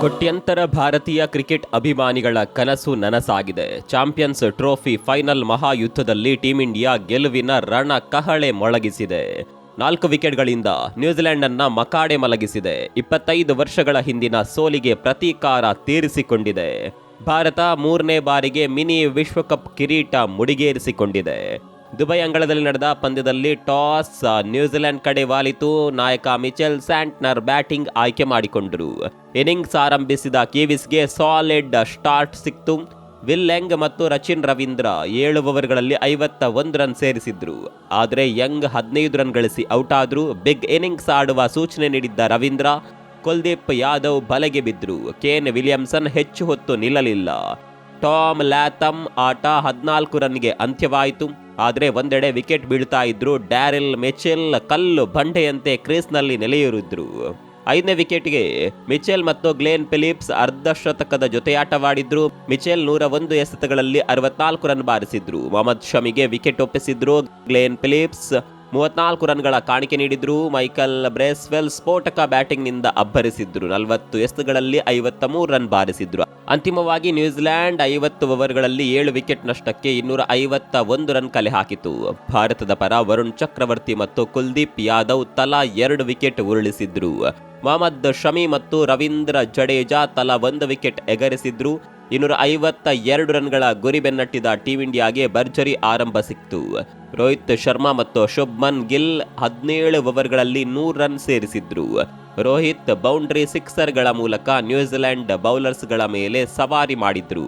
ಕೋಟ್ಯಂತರ ಭಾರತೀಯ ಕ್ರಿಕೆಟ್ ಅಭಿಮಾನಿಗಳ ಕನಸು ನನಸಾಗಿದೆ. ಚಾಂಪಿಯನ್ಸ್ ಟ್ರೋಫಿ ಫೈನಲ್ ಮಹಾಯುದ್ಧದಲ್ಲಿ ಟೀಂ ಇಂಡಿಯಾ ಗೆಲುವಿನ ರಣ ಕಹಳೆ ಮೊಳಗಿಸಿದೆ. ನಾಲ್ಕು ವಿಕೆಟ್ಗಳಿಂದ ನ್ಯೂಜಿಲೆಂಡ್ ಅನ್ನ ಮಕಾಡೆ ಮಲಗಿಸಿದೆ. ಇಪ್ಪತ್ತೈದು ವರ್ಷಗಳ ಹಿಂದಿನ ಸೋಲಿಗೆ ಪ್ರತೀಕಾರ ತೀರಿಸಿಕೊಂಡಿದೆ. ಭಾರತ ಮೂರನೇ ಬಾರಿಗೆ ಮಿನಿ ವಿಶ್ವಕಪ್ ಕಿರೀಟ ಮುಡಿಗೇರಿಸಿಕೊಂಡಿದೆ. ದುಬೈ ಅಂಗಳದಲ್ಲಿ ನಡೆದ ಪಂದ್ಯದಲ್ಲಿ ಟಾಸ್ ನ್ಯೂಜಿಲೆಂಡ್ ಕಡೆ ವಾಲಿತು. ನಾಯಕ ಮಿಚೆಲ್ ಸ್ಯಾಂಟ್ನರ್ ಬ್ಯಾಟಿಂಗ್ ಆಯ್ಕೆ ಮಾಡಿಕೊಂಡರು. ಇನ್ನಿಂಗ್ಸ್ ಆರಂಭಿಸಿದ ಕಿವಿಸ್ಗೆ ಸಾಲಿಡ್ ಸ್ಟಾರ್ಟ್ ಸಿಕ್ತು. ವಿಲ್ಲೆಂಗ್ ಮತ್ತು ರಚಿನ್ ರವೀಂದ್ರ ಏಳು ಓವರ್ಗಳಲ್ಲಿ ಐವತ್ತ ಒಂದು ರನ್ ಸೇರಿಸಿದ್ರು. ಆದರೆ ಯಂಗ್ ಹದಿನೈದು ರನ್ ಗಳಿಸಿ ಔಟ್ ಆದ್ರು. ಬಿಗ್ ಇನ್ನಿಂಗ್ಸ್ ಆಡುವ ಸೂಚನೆ ನೀಡಿದ್ದ ರವೀಂದ್ರ, ಕುಲ್ದೀಪ್ ಯಾದವ್ ಬಲೆಗೆ ಬಿದ್ರು. ಕೇನ್ ವಿಲಿಯಮ್ಸನ್ ಹೆಚ್ಚು ಹೊತ್ತು ನಿಲ್ಲಲಿಲ್ಲ. ಟಾಮ್ ಲ್ಯಾಥಮ್ ಆಟ ಹದಿನಾಲ್ಕು ರನ್ಗೆ ಅಂತ್ಯವಾಯಿತು. ಆದರೆ ಒಂದೆಡೆ ವಿಕೆಟ್ ಬೀಳ್ತಾ ಇದ್ರು. ಡ್ಯಾರಿಲ್ ಮೆಚೆಲ್ ಕಲ್ಲು ಬಂಡೆಯಂತೆ ಕ್ರೀಸ್ನಲ್ಲಿ ನೆಲೆಯೂರಿದ್ರು. ಐದನೇ ವಿಕೆಟ್ಗೆ ಮಿಚೆಲ್ ಮತ್ತು ಗ್ಲೇನ್ ಫಿಲಿಪ್ಸ್ ಅರ್ಧ ಶತಕದ ಜೊತೆಯಾಟವಾಡಿದ್ರು. ಮಿಚೆಲ್ ನೂರ ಒಂದು ಎಸೆತಗಳಲ್ಲಿ ಅರವತ್ನಾಲ್ಕು ರನ್ ಬಾರಿಸಿದ್ರು. ಮೊಹಮ್ಮದ್ ಶಮಿಗೆ ವಿಕೆಟ್ ಒಪ್ಪಿಸಿದ್ರು. ಗ್ಲೇನ್ ಫಿಲಿಪ್ಸ್ ಮೂವತ್ನಾಲ್ಕು ರನ್ಗಳ ಕಾಣಿಕೆ ನೀಡಿದ್ರು ಮೈಕಲ್ ಬ್ರೇಸ್ವೆಲ್ ಸ್ಫೋಟಕ ಬ್ಯಾಟಿಂಗ್ನಿಂದ ಅಬ್ಬರಿಸಿದ್ರು. ನಲವತ್ತು ಎಸ್ತುಗಳಲ್ಲಿ ಐವತ್ತ ಮೂರು ರನ್ ಬಾರಿಸಿದ್ರು. ಅಂತಿಮವಾಗಿ ನ್ಯೂಜಿಲೆಂಡ್ ಐವತ್ತು ಓವರ್ಗಳಲ್ಲಿ ಏಳು ವಿಕೆಟ್ ನಷ್ಟಕ್ಕೆ ಇನ್ನೂರ ಐವತ್ತ ಒಂದು ರನ್ ಕಲೆ ಹಾಕಿತು. ಭಾರತದ ಪರ ವರುಣ್ ಚಕ್ರವರ್ತಿ ಮತ್ತು ಕುಲ್ದೀಪ್ ಯಾದವ್ ತಲಾ ಎರಡು ವಿಕೆಟ್ ಉರುಳಿಸಿದ್ರು. ಮೊಹಮ್ಮದ್ ಶಮಿ ಮತ್ತು ರವೀಂದ್ರ ಜಡೇಜಾ ತಲಾ ಒಂದು ವಿಕೆಟ್ ಎಗರಿಸಿದ್ರು. ಇನ್ನೂರ ಐವತ್ತ ಎರಡು ರನ್ಗಳ ಗುರಿ ಬೆನ್ನಟ್ಟಿದ ಟೀಂ ಇಂಡಿಯಾಗೆ ಭರ್ಜರಿ ಆರಂಭ ಸಿಕ್ತು ರೋಹಿತ್ ಶರ್ಮಾ ಮತ್ತು ಶುಭ್ಮನ್ ಗಿಲ್ ಹದಿನೇಳು ಓವರ್ಗಳಲ್ಲಿ ನೂರು ರನ್ ಸೇರಿಸಿದ್ರು. ರೋಹಿತ್ ಬೌಂಡ್ರಿ ಸಿಕ್ಸರ್ಗಳ ಮೂಲಕ ನ್ಯೂಜಿಲೆಂಡ್ ಬೌಲರ್ಸ್ಗಳ ಮೇಲೆ ಸವಾರಿ ಮಾಡಿದ್ರು.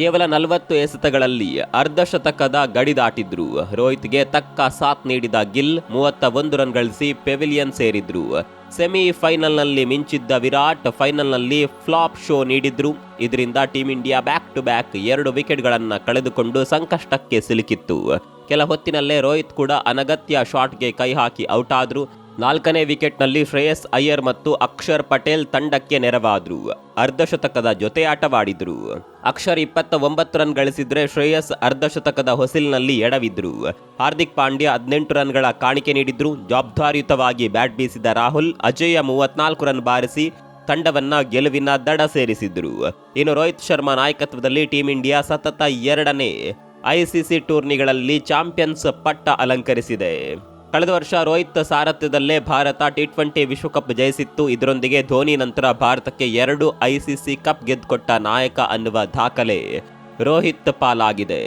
ಕೇವಲ ನಲವತ್ತು ಎಸೆತಗಳಲ್ಲಿ ಅರ್ಧ ಶತಕದ ಗಡಿ ದಾಟಿದ್ರು. ರೋಹಿತ್ಗೆ ತಕ್ಕ ಸಾಥ್ ನೀಡಿದ ಗಿಲ್ ಮೂವತ್ತ ಒಂದು ರನ್ ಗಳಿಸಿ ಪೆವಿಲಿಯನ್ ಸೇರಿದ್ರು. ಸೆಮಿ ಫೈನಲ್ನಲ್ಲಿ ಮಿಂಚಿದ್ದ ವಿರಾಟ್ ಫೈನಲ್ನಲ್ಲಿ ಫ್ಲಾಪ್ ಶೋ ನೀಡಿದ್ರು. ಇದರಿಂದ team India back to back ಎರಡು ವಿಕೆಟ್ಗಳನ್ನು ಕಳೆದುಕೊಂಡು ಸಂಕಷ್ಟಕ್ಕೆ ಸಿಲುಕಿತ್ತು. ಕೆಲ ಹೊತ್ತಿನಲ್ಲೇ ರೋಹಿತ್ ಕೂಡ ಅನಗತ್ಯ ಶಾಟ್ಗೆ ಕೈ ಹಾಕಿ ಔಟ್ ಆದ್ರು ನಾಲ್ಕನೇ ವಿಕೆಟ್ನಲ್ಲಿ ಶ್ರೇಯಸ್ ಅಯ್ಯರ್ ಮತ್ತು ಅಕ್ಷರ್ ಪಟೇಲ್ ತಂಡಕ್ಕೆ ನೆರವಾದರು. ಅರ್ಧಶತಕದ ಜೊತೆ ಆಟವಾಡಿದರು ಅಕ್ಷರ್ ಇಪ್ಪತ್ತ ಒಂಬತ್ತು ರನ್ ಗಳಿಸಿದ್ರೆ ಶ್ರೇಯಸ್ ಅರ್ಧಶತಕದ ಹೊಸಿಲಿನಲ್ಲಿ ಎಡವಿದ್ರು. ಹಾರ್ದಿಕ್ ಪಾಂಡ್ಯ ಹದಿನೆಂಟು ರನ್ಗಳ ಕಾಣಿಕೆ ನೀಡಿದ್ರು. ಜವಾಬ್ದಾರಿಯುತವಾಗಿ ಬ್ಯಾಟ್ ಬೀಸಿದ ರಾಹುಲ್ ಅಜಯ ಮೂವತ್ನಾಲ್ಕು ರನ್ ಬಾರಿಸಿ ತಂಡವನ್ನ ಗೆಲುವಿನ ದಡ ಸೇರಿಸಿದ್ರು. ಇನ್ನು ರೋಹಿತ್ ಶರ್ಮಾ ನಾಯಕತ್ವದಲ್ಲಿ ಟೀಂ ಇಂಡಿಯಾ ಸತತ ಎರಡನೇ. ಐಸಿಸಿ ಟೂರ್ನಿಗಳಲ್ಲಿ ಚಾಂಪಿಯನ್ಸ್ ಪಟ್ಟ ಅಲಂಕರಿಸಿದೆ. ಕಳೆದ ವರ್ಷ ರೋಹಿತ್ ಸಾರಥ್ಯದಲ್ಲೇ ಭಾರತ ಟಿ ಟ್ವೆಂಟಿ ವಿಶ್ವಕಪ್ ಜಯಿಸಿತ್ತು. ಇದರೊಂದಿಗೆ ಧೋನಿ ನಂತರ ಭಾರತಕ್ಕೆ ಎರಡು ಐಸಿಸಿ ಕಪ್ ಗೆದ್ದುಕೊಟ್ಟ ನಾಯಕ ಅನ್ನುವ ದಾಖಲೆ ರೋಹಿತ್ ಪಾಲಾಗಿದೆ.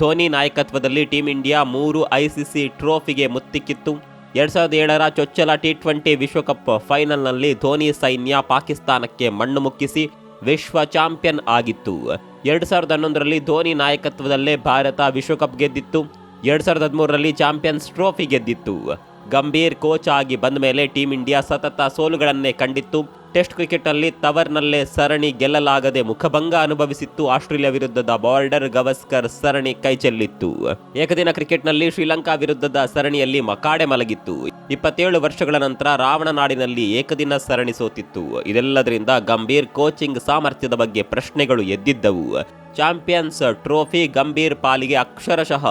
ಧೋನಿ ನಾಯಕತ್ವದಲ್ಲಿ ಟೀಂ ಇಂಡಿಯಾ ಮೂರು ಐಸಿಸಿ ಟ್ರೋಫಿಗೆ ಮುತ್ತಿಕ್ಕಿತ್ತು. ಎರಡ್ ಸಾವಿರದ ಏಳರ ಚೊಚ್ಚಲ ಟಿ ಟ್ವೆಂಟಿ ವಿಶ್ವಕಪ್ ಫೈನಲ್ನಲ್ಲಿ ಧೋನಿ ಸೈನ್ಯ ಪಾಕಿಸ್ತಾನಕ್ಕೆ ಮಣ್ಣು ಮುಕ್ಕಿಸಿ ವಿಶ್ವ ಚಾಂಪಿಯನ್ ಆಗಿತ್ತು. ಎರಡ್ ಸಾವಿರದ ಹನ್ನೊಂದರಲ್ಲಿ ಧೋನಿ ನಾಯಕತ್ವದಲ್ಲೇ ಭಾರತ ವಿಶ್ವಕಪ್ ಗೆದ್ದಿತ್ತು. ಎರಡ್ ಸಾವಿರದ ಹದಿಮೂರರಲ್ಲಿ ಚಾಂಪಿಯನ್ಸ್ ಟ್ರೋಫಿ ಗೆದ್ದಿತ್ತು. ಗಂಭೀರ್ ಕೋಚ್ ಆಗಿ ಬಂದ ಮೇಲೆ ಟೀಂ ಇಂಡಿಯಾ ಸತತ ಸೋಲುಗಳನ್ನೇ ಕಂಡಿತ್ತು. ಟೆಸ್ಟ್ ಕ್ರಿಕೆಟ್ನಲ್ಲಿ ತವರ್ನಲ್ಲೇ ಸರಣಿ ಗೆಲ್ಲಲಾಗದೆ ಮುಖಭಂಗ ಅನುಭವಿಸಿತ್ತು ಆಸ್ಟ್ರೇಲಿಯಾ ವಿರುದ್ಧದ ಬಾರ್ಡರ್ ಗವಸ್ಕರ್ ಸರಣಿ ಕೈಚೆಲ್ಲಿತ್ತು. ಏಕದಿನ ಕ್ರಿಕೆಟ್ನಲ್ಲಿ ಶ್ರೀಲಂಕಾ ವಿರುದ್ಧದ ಸರಣಿಯಲ್ಲಿ ಮಕಾಡೆ ಮಲಗಿತ್ತು. ಇಪ್ಪತ್ತೇಳು ವರ್ಷಗಳ ನಂತರ ರಾವಣನಾಡಿನಲ್ಲಿ ಏಕದಿನ ಸರಣಿ ಸೋತಿತ್ತು. ಇದೆಲ್ಲದರಿಂದ ಗಂಭೀರ್ ಕೋಚಿಂಗ್ ಸಾಮರ್ಥ್ಯದ ಬಗ್ಗೆ ಪ್ರಶ್ನೆಗಳು ಎದ್ದಿದ್ದವು. ಚಾಂಪಿಯನ್ಸ್ ಟ್ರೋಫಿ ಗಂಭೀರ್ ಪಾಲಿಗೆ ಅಕ್ಷರಶಃ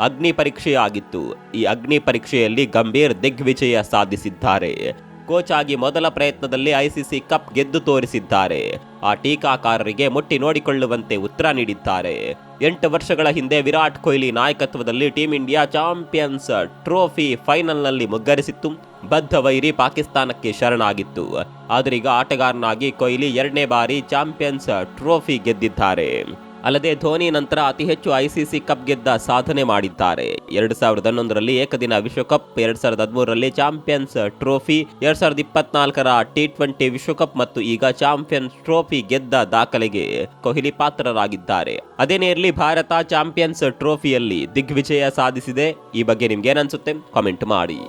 ಅಗ್ನಿ ಪರೀಕ್ಷೆಯಾಗಿತ್ತು. ಈ ಅಗ್ನಿ ಪರೀಕ್ಷೆಯಲ್ಲಿ ಗಂಭೀರ್ ದಿಗ್ವಿಜಯ ಸಾಧಿಸಿದ್ದಾರೆ. ಕೋಚ್ ಆಗಿ ಮೊದಲ ಪ್ರಯತ್ನದಲ್ಲಿ ಐಸಿಸಿ ಕಪ್ ಗೆದ್ದು ತೋರಿಸಿದ್ದಾರೆ. ಆ ಟೀಕಾಕಾರರಿಗೆ ಮುಟ್ಟಿ ನೋಡಿಕೊಳ್ಳುವಂತೆ ಉತ್ತರ ನೀಡಿದ್ದಾರೆ. ಎಂಟು ವರ್ಷಗಳ ಹಿಂದೆ ವಿರಾಟ್ ಕೊಹ್ಲಿ ನಾಯಕತ್ವದಲ್ಲಿ ಟೀಂ ಇಂಡಿಯಾ ಚಾಂಪಿಯನ್ಸ್ ಟ್ರೋಫಿ ಫೈನಲ್ನಲ್ಲಿ ಮುಗ್ಗರಿಸಿತ್ತು. ಬದ್ಧ ವೈರಿ ಪಾಕಿಸ್ತಾನಕ್ಕೆ ಶರಣಾಗಿತ್ತು. ಆದರೀಗ ಆಟಗಾರನಾಗಿ ಕೊಹ್ಲಿ ಎರಡನೇ ಬಾರಿ ಚಾಂಪಿಯನ್ಸ್ ಟ್ರೋಫಿ ಗೆದ್ದಿದ್ದಾರೆ. ಅಲ್ಲದೆ ಧೋನಿ ನಂತರ ಅತಿ ಹೆಚ್ಚು ಐಸಿಸಿ ಕಪ್ ಗೆದ್ದ ಸಾಧನೆ ಮಾಡಿದ್ದಾರೆ. ಎರಡು ಸಾವಿರದ ಹನ್ನೊಂದರಲ್ಲಿ ಏಕದಿನ ವಿಶ್ವಕಪ್, ಎರಡು ಸಾವಿರದ ಹದಿಮೂರರಲ್ಲಿ ಚಾಂಪಿಯನ್ಸ್ ಟ್ರೋಫಿ, ಎರಡು ಸಾವಿರದ ಇಪ್ಪತ್ನಾಲ್ಕರ ಟಿ ಟ್ವೆಂಟಿ ವಿಶ್ವಕಪ್ ಮತ್ತು ಈಗ ಚಾಂಪಿಯನ್ಸ್ ಟ್ರೋಫಿ ಗೆದ್ದ ದಾಖಲೆಗೆ ಕೊಹ್ಲಿ ಪಾತ್ರರಾಗಿದ್ದಾರೆ. ಅದೇನೇ ಇರಲಿ ಭಾರತ ಚಾಂಪಿಯನ್ಸ್ ಟ್ರೋಫಿಯಲ್ಲಿ ದಿಗ್ವಿಜಯ ಸಾಧಿಸಿದೆ. ಈ ಬಗ್ಗೆ ನಿಮ್ಗೆ ಏನನ್ಸುತ್ತೆ ಕಾಮೆಂಟ್ ಮಾಡಿ.